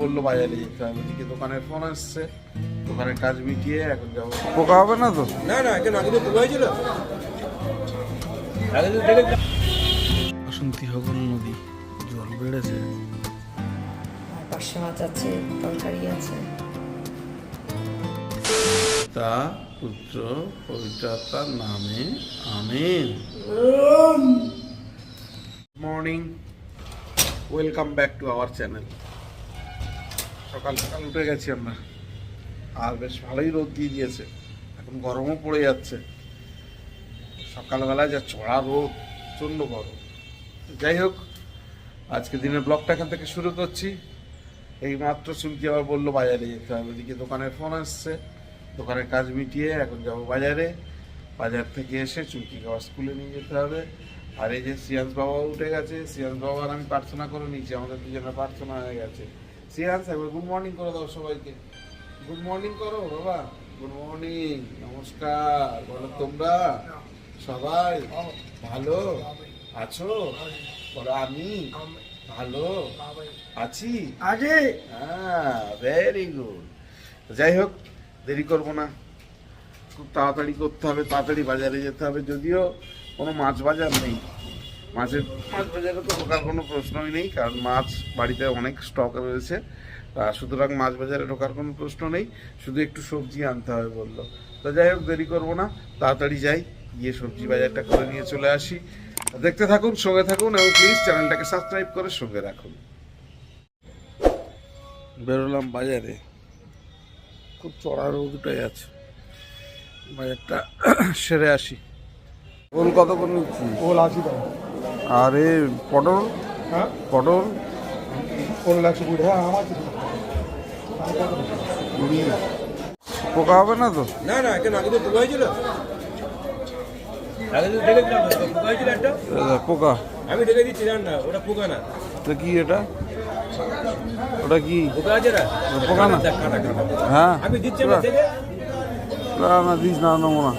বলল বাজারে যেতে হবে ওদিকে দোকানের ফোন আসছে দোকানের কাজ মিটিয়ে এখন যাব। পোকা হবে না তো? না না কেন আগে তো পোকা হয়েছিল। বাসন্তী হগল নদী জল বেড়েছে। পার্শে মাছ আছে তরকারি আছে। তা পুত্র পবিত্রতার নামে amen. Morning welcome back to our channel সকাল সকাল উঠে গেছি আমরা। আর বেশ ভালোই রোদ দিয়ে দিয়েছে। এখন গরমও পড়ে যাচ্ছে। সকালবেলায় যা চড়া রোদ, প্রচণ্ড গরম। যাই হোক আজকে দিনের ব্লগটা এখান থেকে শুরু করছি। এই মাত্র চুমকি আবার বলল, বাজারে যেতে হবে। ওদিকে দোকানের ফোন আসছে। দোকানের কাজ মিটিয়ে এখন যাব বাজারে। বাজার থেকে এসে চুমকি খাওয়া স্কুলে নিয়ে যেতে হবে। আর এই যে সিয়ান্স বাবা উঠে গেছে। সিয়ান্স বাবার আমি প্রার্থনা করে নিয়েছি আমাদের দুজনের প্রার্থনা হয়ে গেছে। সিয়ান্স একবার গুড মর্নিং করে দাও সবাইকে। গুড মর্নিং করো বাবা। গুড মর্নিং নমস্কার। বলো তোমরা সবাই ভালো আছো? বলো আমি ভালো আছি? আগে। হ্যাঁ ভেরি গুড যাই হোক দেরি করব না। খুব তাড়াতাড়ি করতে হবে তাড়াতাড়ি বাজারে যেতে হবে যদিও কোনো মাছ বাজার নেই। মাছের মাছ বাজারে তো ঢোকার কোনো প্রশ্নই নেই কারণ মাছ বাড়িতে অনেক স্টক রয়েছে। সুতরাং মাছ বাজারে ঢোকার কোনো প্রশ্ন নেই শুধু একটু সবজি আনতে হবে বলল। তো যাই হোক দেরি করব না তাড়াতাড়ি যাই গিয়ে সবজি বাজারটা করে নিয়ে চলে আসি। দেখতে থাকুন সঙ্গে থাকুন এবং প্লিজ চ্যানেলটাকে সাবস্ক্রাইব করে সঙ্গে রাখুন। বেরোলাম বাজারে। খুব চড়া রোদ উঠে গেছে বাজারটা সেরে আসি। ওল কত করে নিচ্ছি ওল আশি টাকা। আরে পটল। হ্যাঁ? পটল। ওল একশো কুড়ি হ্যাঁ আমার পোকা হবে না তো? না না কেন আগে তো পোকা হয়েছিল পোকা। আমি দেখে দিচ্ছি জান না ওটা পোকা না। তো কি এটা? ওটা কি? পোকা আছে না? পোকা না? কাটা কাটা। হ্যাঁ। আমি দিচ্ছি না দেখে না না দিস না নেব না।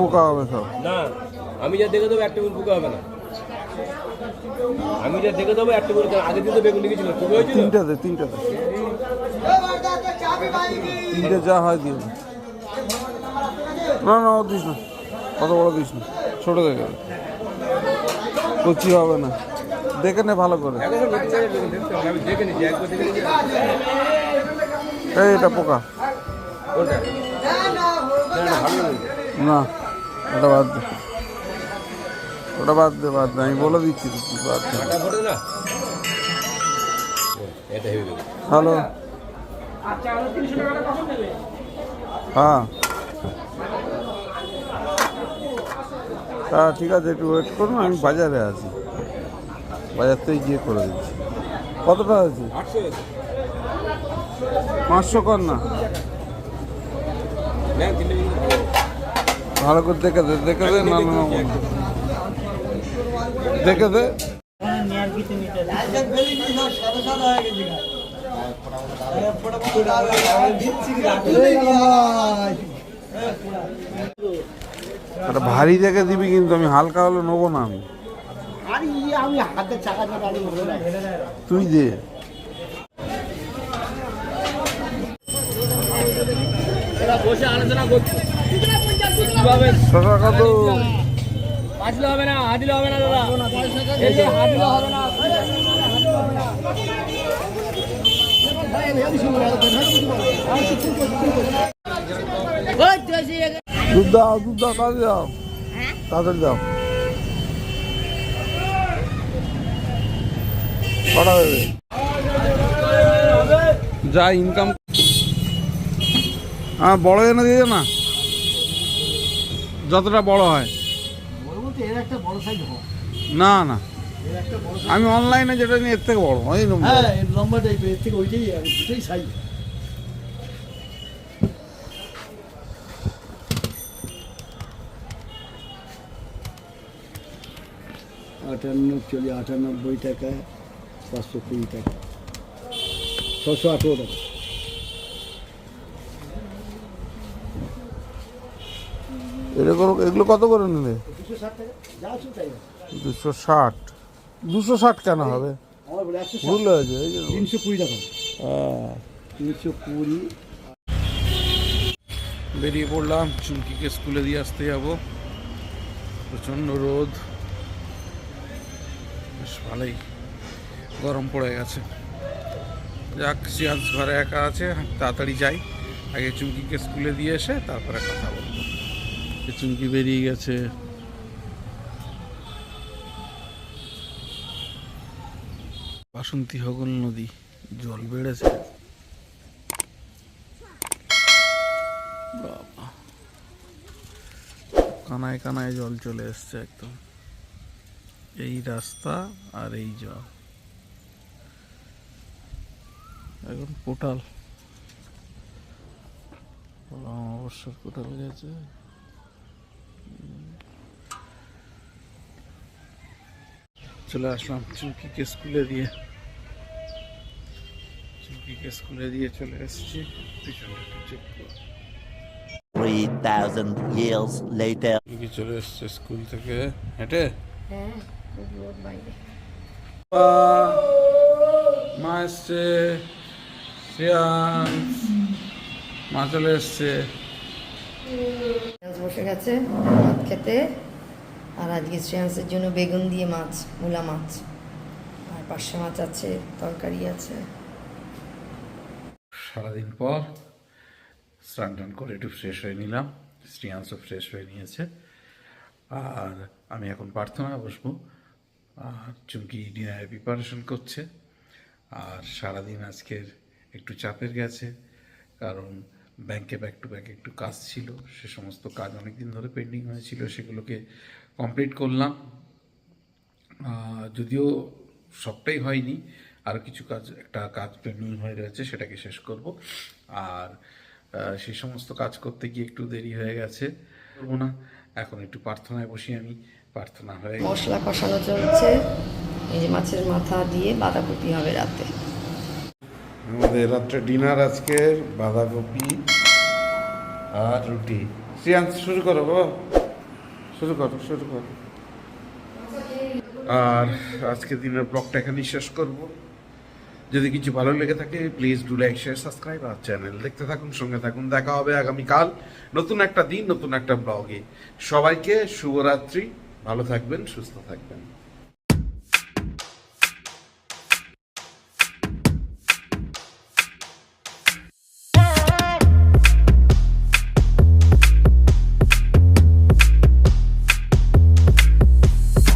পোকা হবে সব। না আমি যা দেখে দেবো একটা পোকা হবে না। আমি যা দেখে দেবো একটা আগে দিন তো বেগুন লিখেছিল পোকা হয়েছিল? তিনটা দে তিনটা দে তিনটে যা হয় না না ও দিস না। কত বড় দিস না। ছোট দেখে। কচি হবে না। দেখে নে ভালো করে। এই এটা পোকা। না, ওটা বাদ ওটা বাদ দে বাদ দে, আমি বলে দিচ্ছি তুই বাদ দে। হ্যালো। হ্যাঁ। হ্যাঁ ঠিক আছে, একটু ওয়েট করুন, আমি বাজারে আছি। বাজার থেকে গিয়ে করে দিচ্ছি। কতটা আছে? পাঁচশো কর না। ভালো। করে দেখে দে দেখে দে, না। দেখে দে। ভারী দেখে দিবি কিন্তু আমি হালকা হলে নেব না আমি। তুই দে। বসে আলোচনা করছি। কত হবে না হবে না দাদা। হবে না। দুধ দাও দুধ দাও। তাড়াতাড়ি দাও তাড়াতাড়ি দাও। কটা দেবে যা ইনকাম হ্যাঁ বড় এনে দিয়ে না? যতটা বড় হয়। না না। আমি অনলাইনে যেটা নিয়ে এর থেকে বড় ওই নম্বর হ্যাঁ এর লম্বাটাই এর থেকে ওইটাই দুটোই সাইজ আটান্ন চল্লিশ আটানব্বই টাকা পাঁচশো কুড়ি টাকা। ছশো আঠেরো টাকা। এরকম এগুলো কত করে নিলে দুশো ষাট। দুশো ষাট কেন হবে? এই যে তিনশো কুড়ি টাকা তিনশো কুড়ি বেরিয়ে পড়লাম, চুমকিকে স্কুলে দিয়ে আসতে যাব। প্রচণ্ড রোদ। বেশ ভালোই গরম পড়ে গেছে। যাক সিয়ান্স ঘরে একা আছে, তাড়াতাড়ি যাই। আগে চুমকিকে স্কুলে দিয়ে এসে তারপরে কথা বলব। চুমকি বেরিয়ে গেছে। বাসন্তী হগল নদী, জল বেড়েছে। বাবা। কানায় কানায় জল চলে এসছে একদম। এই রাস্তা আর এই জল। এখন কোটাল। অবসর কোটাল গেছে। চলে আসলাম চুমকিকে স্কুলে দিয়ে। চুমকিকে স্কুলে দিয়ে চলে এসেছি। পিছনটা চেক করো। 3,000 years later. চুমকি চলে এসছে স্কুল থেকে। হেঁটে? হ্যাঁ মা এসছে। মা চলে এসছে। বসে গেছে ভাত খেতে। আর আজকে শ্রেয়াংসের জন্য বেগুন দিয়ে মাছ, মূলা মাছ। আর পার্শে মাছ আছে, তরকারি আছে। সারাদিন পর স্নান টান করে একটু ফ্রেশ হয়ে নিলাম। শ্রেয়াংসও ফ্রেশ হয়ে নিয়েছে। আর আমি এখন প্রার্থনায় বসবো। আর চুমকি ডিনারের প্রিপারেশন করছে। আর সারাদিন আজকের একটু চাপের গেছে। কারণ ব্যাংকে ব্যাক টু ব্যাক একটু কাজ ছিল, সে সমস্ত কাজ অনেক দিন ধরে পেন্ডিং হয়েছিল, সেগুলোকে কমপ্লিট করলাম। যদিও সবটাই হয়নি আরও কিছু কাজ, একটা কাজ পেন্ডিং হয়ে রয়েছে সেটাকে শেষ করব। আর সেই সমস্ত কাজ করতে গিয়ে একটু দেরি হয়ে গেছে, করব না। এখন একটু প্রার্থনায় বসি আমি, প্রার্থনা হয়ে মশলা কষানো চলছে, এই যে মাছের মাথা দিয়ে বাঁধাকপি হবে রাতে। আমাদের রাত্রে ডিনার আজকের বাঁধাকপি আর রুটি। শ্রিয়াংশ শুরু করো বাবা। শুরু করো শুরু করো। আর আজকে দিনের ব্লগটা এখানেই শেষ করব। যদি কিছু ভালো লেগে থাকে please do like share subscribe R channel দেখতে থাকুন, সঙ্গে থাকুন। দেখা হবে আগামীকাল নতুন একটা দিন, নতুন একটা ব্লগে। সবাইকে শুভরাত্রি। ভালো থাকবেন, সুস্থ থাকবেন।